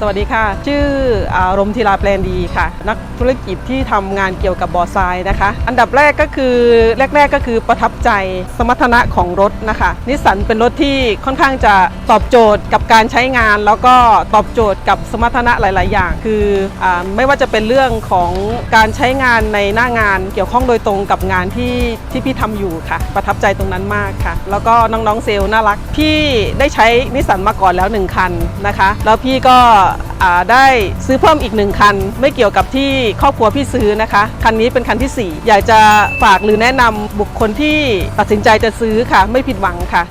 สวัสดีค่ะ ชื่ออารมณ์ธีลาแปลนดีค่ะ นักธุรกิจที่ทำงานเกี่ยวกับบอทรายนะคะ อันดับแรกก็คือแรก ๆก็คือประทับใจสมรรถนะของรถนะคะนิสสันเป็นรถที่ค่อนข้างจะตอบโจทย์กับการใช้งาน แล้วก็ตอบโจทย์กับสมรรถนะหลาย ๆ อย่าง คืออไม่ว่าจะเป็นเรื่องของการใช้งานในหน้างานเกี่ยวข้องโดยตรงกับงานที่ที่พี่ทำอยู่ค่ะ ประทับใจตรงนั้นมากค่ะ แล้วก็น้องๆเซลล์น่ารักพี่ได้ใช้นิสสันมาก่อนแล้ว1คันนะคะ แล้วพี่ก็ได้ซื้อเพิ่มอีกหนึ่งคัน ไม่เกี่ยวกับที่ครอบครัวพี่ซื้อนะคะ คันนี้เป็นคันทีสี่4 อยากจะฝากหรือแนะนำบุคคลที่ตัดสินใจจะซื้อค่ะ ไม่ผิดหวังค่ะ